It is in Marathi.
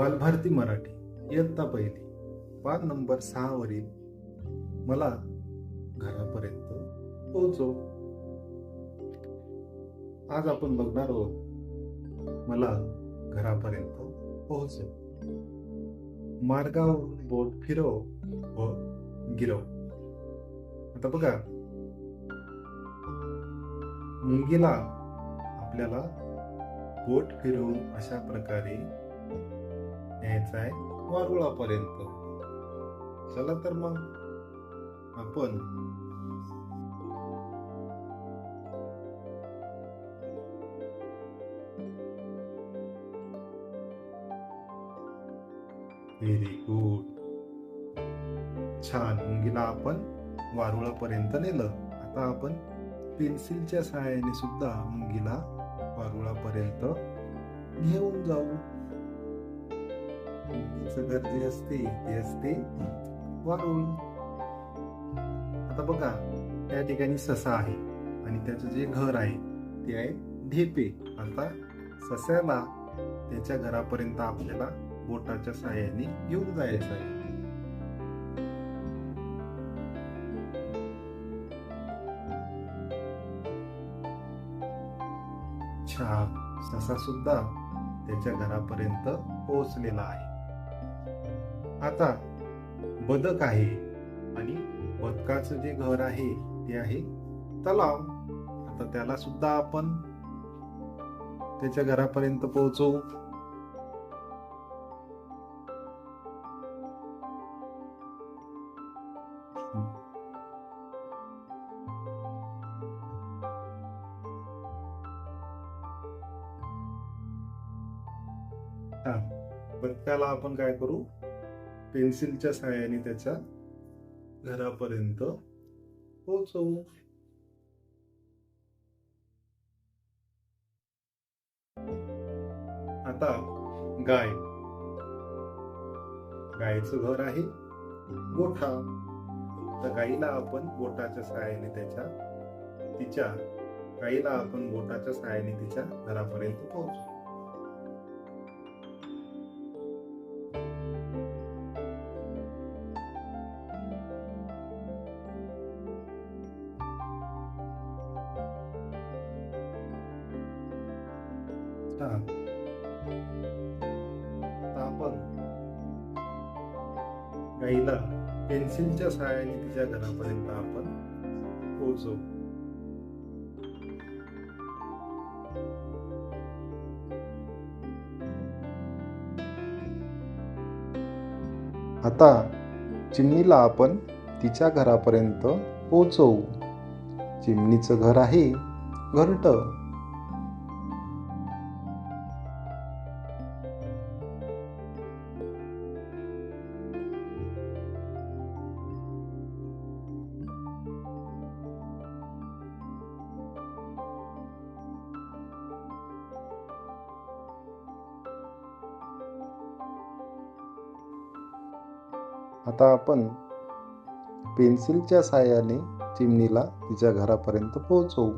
बालभारती मराठी इयत्ता पहिली पान नंबर सहावरील. मला घरापर्यंत पोहोचो आज आपण बघणार आहोत मला घरापर्यंत पोहोचो मार्गावरून बोट फिरव व गिरव. आता बघा. मुंगीला आपल्याला बोट फिरवून अशा प्रकारे न्यायचा आहे वारुळापर्यंत. चला तर मग आपण व्हेरी गुड छान. मुंगीला आपण वारुळापर्यंत नेलं. आता आपण पेन्सिलच्या सहाय्याने सुद्धा मुंगीला वारुळापर्यंत घेऊन जाऊ. मुंगीचं घर जे असते ते असते वारुळ आता बघा त्या ठिकाणी ससा आहे आणि त्याचं जे घर आहे ते आहे ढेपे. आता सस्याला त्याच्या घरापर्यंत आपल्याला बोटाच्या सहाय्याने घेऊन जायचं आहे. छान. ससा सुद्धा त्याच्या घरापर्यंत पोहोचलेला आहे. आता बदक आहे आणि बदकाचं जे घर आहे ते आहे तलाव. आता त्याला सुद्धा आपण त्याच्या घरापर्यंत पोहोचवू. बदकाला आपण काय करू? पेन्सिलच्या सहाय्याने त्याच्या घरापर्यंत पोहोचवू. आता गाय. गायचं घर आहे. गोठा. तर गाईला आपण बोटाच्या सहाय्याने त्याच्या तिच्या गाईला आपण बोटाच्या सहाय्याने तिच्या घरापर्यंत पोहोचू छान आता आपण गाईला पेन्सिलच्या सहाय्याने तिच्या घरापर्यंत आपण पोहोचवू. आता चिमणीला आपण तिच्या घरापर्यंत पोहोचवू. चिमणीचं घर आहे घरट. आता आपण पेन्सिलच्या साहाय्याने चिमणीला तिच्या घरापर्यंत पोहोचवू.